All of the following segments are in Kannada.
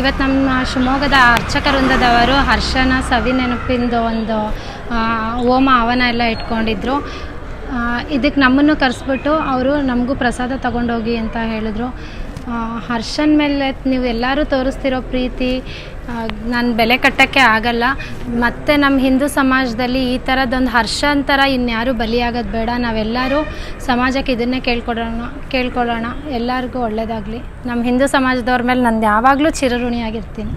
ಇವತ್ತು ನಮ್ಮ ಶಿವಮೊಗ್ಗದ ಅರ್ಚಕ ವೃಂದದವರು ಹರ್ಷನ ಸವಿ ನೆನಪಿಂದು ಒಂದು ಹೋಮ ಹವನ ಎಲ್ಲ ಇಟ್ಕೊಂಡಿದ್ರು. ಇದಕ್ಕೆ ನಮ್ಮನ್ನು ಕರೆಸ್ಬಿಟ್ಟು ಅವರು ನಮಗೂ ಪ್ರಸಾದ ತಗೊಂಡೋಗಿ ಅಂತ ಹೇಳಿದ್ರು. ಹರ್ಷನ್ ಮೇಲೆ ನೀವು ಎಲ್ಲರೂ ತೋರಿಸ್ತಿರೋ ಪ್ರೀತಿ ನಾನು ಬೆಲೆ ಕಟ್ಟೋಕ್ಕೆ ಆಗಲ್ಲ. ಮತ್ತು ನಮ್ಮ ಹಿಂದೂ ಸಮಾಜದಲ್ಲಿ ಈ ಥರದೊಂದು ಹರ್ಷನ್ ಥರ ಇನ್ಯಾರೂ ಬಲಿಯಾಗೋದು ಬೇಡ. ನಾವೆಲ್ಲರೂ ಸಮಾಜಕ್ಕೆ ಇದನ್ನೇ ಕೇಳ್ಕೊಡೋಣ, ಕೇಳ್ಕೊಳ್ಳೋಣ. ಎಲ್ಲರಿಗೂ ಒಳ್ಳೆಯದಾಗಲಿ ನಮ್ಮ ಹಿಂದೂ ಸಮಾಜದವ್ರ ಮೇಲೆ ನಾನು ಯಾವಾಗಲೂ ಚಿರಋಣಿಯಾಗಿರ್ತೀನಿ.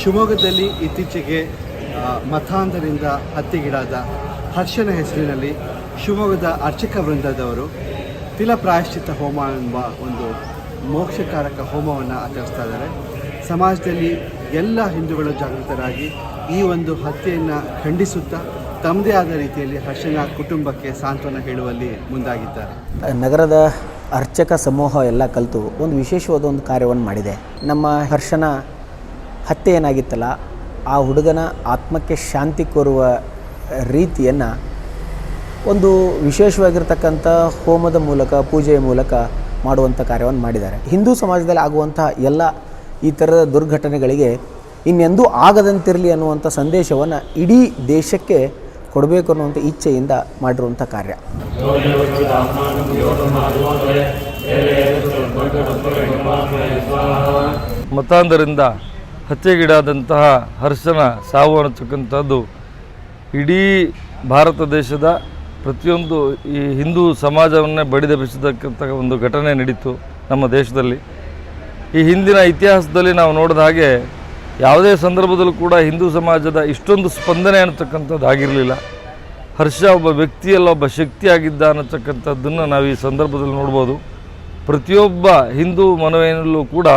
ಶಿವಮೊಗ್ಗದಲ್ಲಿ ಇತ್ತೀಚೆಗೆ ಮತಾಂಧರಿಂದ ಹತ್ಯೆಗೀಡಾದ ಹರ್ಷನ ಹೆಸರಿನಲ್ಲಿ ಶಿವಮೊಗ್ಗದ ಅರ್ಚಕ ವೃಂದದವರು ತಿಲ ಪ್ರಾಯಶ್ಚಿತ ಹೋಮ ಎಂಬ ಒಂದು ಮೋಕ್ಷಕಾರಕ ಹೋಮವನ್ನು ಆಚರಿಸ್ತಾ ಇದ್ದಾರೆ. ಸಮಾಜದಲ್ಲಿ ಎಲ್ಲ ಹಿಂದೂಗಳು ಜಾಗೃತರಾಗಿ ಈ ಒಂದು ಹತ್ಯೆಯನ್ನು ಖಂಡಿಸುತ್ತಾ ತಮ್ಮದೇ ಆದ ರೀತಿಯಲ್ಲಿ ಹರ್ಷನ ಕುಟುಂಬಕ್ಕೆ ಸಾಂತ್ವನ ಹೇಳುವಲ್ಲಿ ಮುಂದಾಗಿದ್ದಾರೆ. ನಗರದ ಅರ್ಚಕ ಸಮೂಹ ಎಲ್ಲ ಕಲಿತು ಒಂದು ವಿಶೇಷವಾದ ಒಂದು ಕಾರ್ಯವನ್ನು ಮಾಡಿದೆ. ನಮ್ಮ ಹರ್ಷನ ಹತ್ಯೆ ಏನಾಗಿತ್ತಲ್ಲ, ಆ ಹುಡುಗನ ಆತ್ಮಕ್ಕೆ ಶಾಂತಿ ಕೋರುವ ರೀತಿಯನ್ನು ಒಂದು ವಿಶೇಷವಾಗಿರ್ತಕ್ಕಂಥ ಹೋಮದ ಮೂಲಕ, ಪೂಜೆಯ ಮೂಲಕ ಮಾಡುವಂಥ ಕಾರ್ಯವನ್ನು ಮಾಡಿದ್ದಾರೆ. ಹಿಂದೂ ಸಮಾಜದಲ್ಲಿ ಆಗುವಂಥ ಎಲ್ಲ ಈ ಥರದ ದುರ್ಘಟನೆಗಳಿಗೆ ಇನ್ನೆಂದೂ ಆಗದಂತಿರಲಿ ಅನ್ನುವಂಥ ಸಂದೇಶವನ್ನು ಇಡೀ ದೇಶಕ್ಕೆ ಕೊಡಬೇಕು ಅನ್ನುವಂಥ ಇಚ್ಛೆಯಿಂದ ಮಾಡಿರುವಂಥ ಕಾರ್ಯ. ಮತಾಂಧರಿಂದ ಹತ್ಯೆಗೀಡಾದಂತಹ ಹರ್ಷನ ಸಾವು ಅನ್ನತಕ್ಕಂಥದ್ದು ಇಡೀ ಭಾರತ ದೇಶದ ಪ್ರತಿಯೊಂದು ಈ ಹಿಂದೂ ಸಮಾಜವನ್ನೇ ಬಡಿದೆಬ್ಬಿಸತಕ್ಕಂಥ ಒಂದು ಘಟನೆ ನಡೀತು ನಮ್ಮ ದೇಶದಲ್ಲಿ. ಈ ಹಿಂದಿನ ಇತಿಹಾಸದಲ್ಲಿ ನಾವು ನೋಡಿದ ಹಾಗೆ ಯಾವುದೇ ಸಂದರ್ಭದಲ್ಲೂ ಕೂಡ ಹಿಂದೂ ಸಮಾಜದ ಇಷ್ಟೊಂದು ಸ್ಪಂದನೆ ಅನ್ನತಕ್ಕಂಥದ್ದು ಆಗಿರಲಿಲ್ಲ. ಹರ್ಷ ಒಬ್ಬ ವ್ಯಕ್ತಿಯಲ್ಲ, ಒಬ್ಬ ಶಕ್ತಿಯಾಗಿದ್ದ ಅನ್ನತಕ್ಕಂಥದ್ದನ್ನು ನಾವು ಈ ಸಂದರ್ಭದಲ್ಲಿ ನೋಡ್ಬೋದು. ಪ್ರತಿಯೊಬ್ಬ ಹಿಂದೂ ಮನವೆಯಲ್ಲೂ ಕೂಡ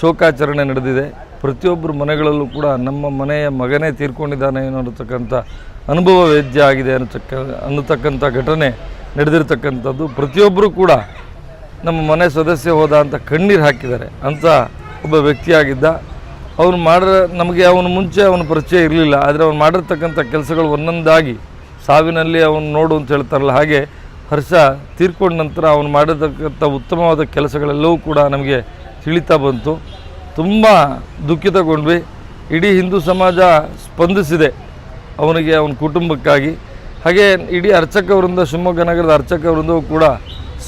ಶೋಕಾಚರಣೆ ನಡೆದಿದೆ. ಪ್ರತಿಯೊಬ್ಬರ ಮನೆಗಳಲ್ಲೂ ಕೂಡ ನಮ್ಮ ಮನೆಯ ಮಗನೇ ತೀರ್ಕೊಂಡಿದ್ದಾನೆ ಅನ್ನತಕ್ಕಂಥ ಅನುಭವ ವೇದ್ಯ ಆಗಿದೆ ಅನ್ನತಕ್ಕ, ಅನ್ನತಕ್ಕಂಥ ಘಟನೆ ನಡೆದಿರ್ತಕ್ಕಂಥದ್ದು. ಪ್ರತಿಯೊಬ್ಬರೂ ಕೂಡ ನಮ್ಮ ಮನೆ ಸದಸ್ಯ ಹೋದ ಅಂತ ಕಣ್ಣೀರು ಹಾಕಿದ್ದಾರೆ. ಅಂತ ಒಬ್ಬ ವ್ಯಕ್ತಿಯಾಗಿದ್ದ ಅವನು ಮಾಡಿದ ನಮಗೆ ಅವನು ಮುಂಚೆ ಅವನ ಪರಿಚಯ ಇರಲಿಲ್ಲ. ಆದರೆ ಅವನು ಮಾಡಿರ್ತಕ್ಕಂಥ ಕೆಲಸಗಳು ಒಂದೊಂದಾಗಿ ಸಾವಿನಲ್ಲಿ ಅವನು ನೋಡು ಅಂತ ಹೇಳ್ತಾರಲ್ಲ, ಹಾಗೆ ಹರ್ಷ ತೀರ್ಕೊಂಡ ನಂತರ ಅವನು ಮಾಡಿರ್ತಕ್ಕಂಥ ಉತ್ತಮವಾದ ಕೆಲಸಗಳೆಲ್ಲವೂ ಕೂಡ ನಮಗೆ ತಿಳಿತಾ ಬಂತು. ತುಂಬ ದುಃಖಿತಗೊಂಡ್ವಿ. ಇಡೀ ಹಿಂದೂ ಸಮಾಜ ಸ್ಪಂದಿಸಿದೆ ಅವನಿಗೆ, ಅವನ ಕುಟುಂಬಕ್ಕಾಗಿ. ಹಾಗೆ ಇಡೀ ಅರ್ಚಕ ವೃಂದ ಶಿವಮೊಗ್ಗ ನಗರದ ಅರ್ಚಕ ವೃಂದವು ಕೂಡ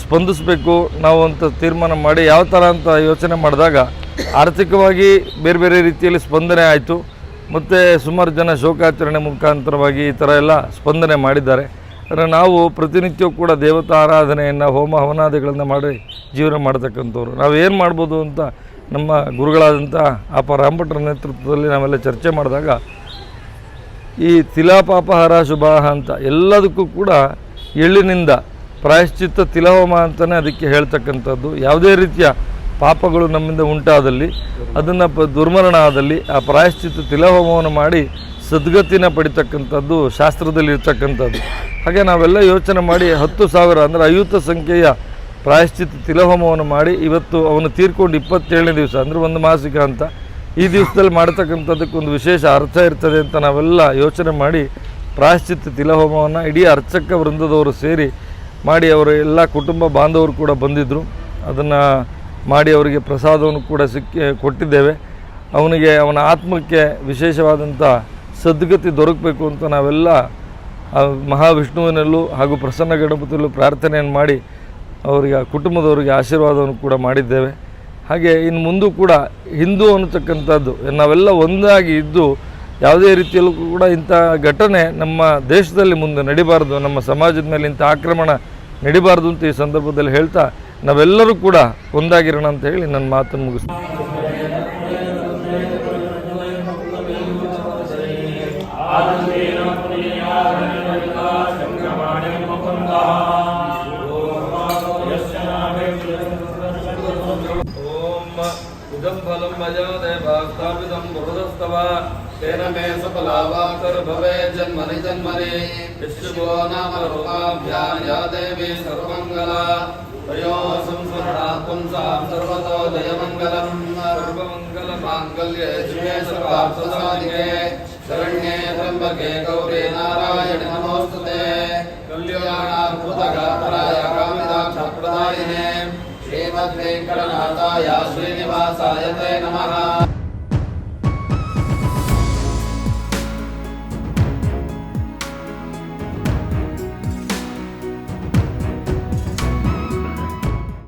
ಸ್ಪಂದಿಸಬೇಕು, ನಾವು ಅಂತ ತೀರ್ಮಾನ ಮಾಡಿ ಯಾವ ಥರ ಅಂತ ಯೋಚನೆ ಮಾಡಿದಾಗ ಆರ್ಥಿಕವಾಗಿ ಬೇರೆ ಬೇರೆ ರೀತಿಯಲ್ಲಿ ಸ್ಪಂದನೆ ಆಯಿತು. ಮತ್ತು ಸುಮಾರು ಜನ ಶೋಕಾಚರಣೆ ಮುಖಾಂತರವಾಗಿ ಈ ಥರ ಎಲ್ಲ ಸ್ಪಂದನೆ ಮಾಡಿದ್ದಾರೆ. ಅಂದರೆ ನಾವು ಪ್ರತಿನಿತ್ಯ ಕೂಡ ದೇವತಾ ಆರಾಧನೆಯನ್ನು, ಹೋಮ ಹವನಾದಿಗಳನ್ನು ಮಾಡಿ ಜೀವನ ಮಾಡ್ತಕ್ಕಂಥವ್ರು. ನಾವು ಏನು ಮಾಡ್ಬೋದು ಅಂತ ನಮ್ಮ ಗುರುಗಳಾದಂಥ ಆಪ ರಾಮಭಟ್ರ ನೇತೃತ್ವದಲ್ಲಿ ನಾವೆಲ್ಲ ಚರ್ಚೆ ಮಾಡಿದಾಗ ಈ ತಿಲಾಪಾಪಹಾರ ಶುಭಾಹ ಅಂತ ಎಲ್ಲದಕ್ಕೂ ಕೂಡ ಎಳ್ಳಿನಿಂದ ಪ್ರಾಯಶ್ಚಿತ್ತ ತಿಲಹೋಮ ಅಂತಲೇ ಅದಕ್ಕೆ ಹೇಳ್ತಕ್ಕಂಥದ್ದು. ಯಾವುದೇ ರೀತಿಯ ಪಾಪಗಳು ನಮ್ಮಿಂದ ಉಂಟಾದಲ್ಲಿ, ಅದನ್ನು ಪ ದುರ್ಮರಣ ಆದಲ್ಲಿ ಆ ಪ್ರಾಯಶ್ಚಿತ್ತ ತಿಲಹೋಮವನ್ನು ಮಾಡಿ ಸದ್ಗತಿನ ಪಡಿತಕ್ಕಂಥದ್ದು ಶಾಸ್ತ್ರದಲ್ಲಿ ಇರ್ತಕ್ಕಂಥದ್ದು ಹಾಗೆ ನಾವೆಲ್ಲ ಯೋಚನೆ ಮಾಡಿ ಹತ್ತು ಸಾವಿರ ಅಂದರೆ ಐವತ್ತು ಸಂಖ್ಯೆಯ ಪ್ರಾಯಶ್ಚಿತ್ತ ತಿಲಹೋಮವನ್ನು ಮಾಡಿ ಇವತ್ತು ಅವನು ತೀರ್ಕೊಂಡು ಇಪ್ಪತ್ತೇಳನೇ ದಿವಸ, ಅಂದರೆ ಒಂದು ಮಾಸಿಕ ಅಂತ, ಈ ದಿವಸದಲ್ಲಿ ಮಾಡ್ತಕ್ಕಂಥದ್ದಕ್ಕೆ ಒಂದು ವಿಶೇಷ ಅರ್ಥ ಇರ್ತದೆ ಅಂತ ನಾವೆಲ್ಲ ಯೋಚನೆ ಮಾಡಿ ಪ್ರಾಯಶ್ಚಿತ್ತ ತಿಲಹೋಮವನ್ನು ಇಡೀ ಅರ್ಚಕ ವೃಂದದವರು ಸೇರಿ ಮಾಡಿ ಅವರ ಎಲ್ಲ ಕುಟುಂಬ ಬಾಂಧವರು ಕೂಡ ಬಂದಿದ್ದರು ಅದನ್ನು ಮಾಡಿ ಅವರಿಗೆ ಪ್ರಸಾದವನ್ನು ಕೂಡ ಸಿಕ್ಕಿ ಕೊಟ್ಟಿದ್ದೇವೆ. ಅವನಿಗೆ ಅವನ ಆತ್ಮಕ್ಕೆ ವಿಶೇಷವಾದಂಥ ಸದ್ಗತಿ ದೊರಕಬೇಕು ಅಂತ ನಾವೆಲ್ಲ ಮಹಾವಿಷ್ಣುವಿನಲ್ಲೂ ಹಾಗೂ ಪ್ರಸನ್ನ ಗಣಪತಿಯಲ್ಲೂ ಪ್ರಾರ್ಥನೆಯನ್ನು ಮಾಡಿ ಅವರಿಗೆ ಆ ಕುಟುಂಬದವರಿಗೆ ಆಶೀರ್ವಾದವನ್ನು ಕೂಡ ಮಾಡಿದ್ದೇವೆ. ಹಾಗೆ ಇನ್ನು ಮುಂದೂ ಕೂಡ ಹಿಂದೂ ಅನ್ನತಕ್ಕಂಥದ್ದು, ನಾವೆಲ್ಲ ಒಂದಾಗಿ ಇದ್ದು ಯಾವುದೇ ರೀತಿಯಲ್ಲೂ ಕೂಡ ಇಂಥ ಘಟನೆ ನಮ್ಮ ದೇಶದಲ್ಲಿ ಮುಂದೆ ನಡಿಬಾರ್ದು, ನಮ್ಮ ಸಮಾಜದ ಮೇಲೆ ಇಂಥ ಆಕ್ರಮಣ ನಡಿಬಾರ್ದು ಅಂತ ಈ ಸಂದರ್ಭದಲ್ಲಿ ಹೇಳ್ತಾ ನಾವೆಲ್ಲರೂ ಕೂಡ ಒಂದಾಗಿರೋಣ ಅಂತ ಹೇಳಿ ನನ್ನ ಮಾತನ್ನು ಮುಗಿಸ್ತೀನಿ. भुजं फलं मया देवास्थापितं भुवदस्तव तेन मे सफलावाकर्भवे जन्मनि जन्मनि विष्णुभो नाम रूपाभ्यां या देवी सर्वमङ्गला तयो संस्मरणात्मं सां सर्वतो जयमङ्गलं सर्वमङ्गलमाङ्गल्ये शिवे सर्वार्थसाधिके शरण्ये त्र्यम्बके गौरे नारायण नमोऽस्तु श्रीमद्वेङ्कटनाथाय श्रीनिवासाय ते नमः